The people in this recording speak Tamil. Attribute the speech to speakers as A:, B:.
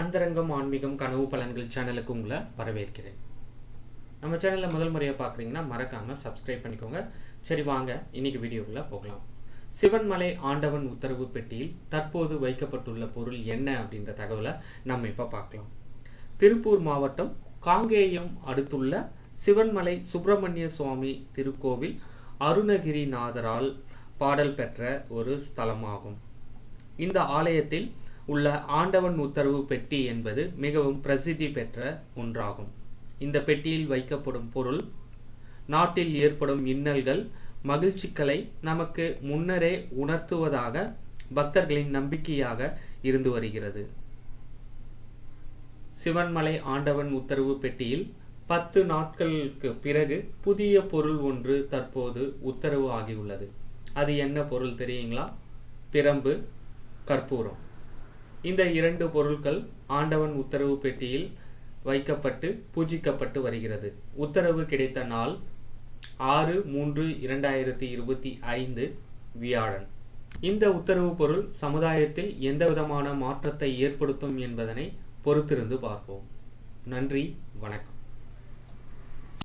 A: அந்தரங்கம் ஆன்மீகம் கனவு பலன்கள் சேனலுக்கு உங்களை வரவேற்கிறேன். நம்ம சேனலில் முதல் முறையாக பார்க்குறீங்கன்னா மறக்காமல் சப்ஸ்கிரைப் பண்ணிக்கோங்க. சரி வாங்க இன்னைக்கு வீடியோக்குள்ளே போகலாம். சிவன்மலை ஆண்டவன் உத்தரவு பெட்டியில் தற்போது வைக்கப்பட்டுள்ள பொருள் என்ன அப்படின்ற தகவலை நம்ம இப்போ பார்க்கலாம். திருப்பூர் மாவட்டம் காங்கேயம் அடுத்துள்ள சிவன்மலை சுப்பிரமணிய சுவாமி திருக்கோவில் அருணகிரிநாதரால் பாடல் பெற்ற ஒரு ஸ்தலமாகும். இந்த ஆலயத்தில் உள்ள ஆண்டவன் உத்தரவு பெட்டி என்பது மிகவும் பிரசித்தி பெற்ற ஒன்றாகும். இந்த பெட்டியில் வைக்கப்படும் பொருள் நாட்டில் ஏற்படும் இன்னல்கள் மகிழ்ச்சிகளை நமக்கு முன்னரே உணர்த்துவதாக பக்தர்களின் நம்பிக்கையாக இருந்து வருகிறது. சிவன்மலை ஆண்டவன் உத்தரவு பெட்டியில் பத்து நாட்களுக்கு பிறகு புதிய பொருள் ஒன்று தற்போது உத்தரவு ஆகியுள்ளது. அது என்ன பொருள் தெரியுங்களா? பிரம்பு கற்பூரம். இந்த இரண்டு பொருட்கள் ஆண்டவன் உத்தரவு பெட்டியில் வைக்கப்பட்டு பூஜிக்கப்பட்டு வருகிறது. உத்தரவு கிடைத்த நாள் ஆறு மூன்று இரண்டாயிரத்தி இருபத்தி ஐந்து வியாழன். இந்த உத்தரவு பொருள் சமுதாயத்தில் எந்த விதமான மாற்றத்தை ஏற்படுத்தும் என்பதனை பொறுத்திருந்து பார்ப்போம். நன்றி வணக்கம்.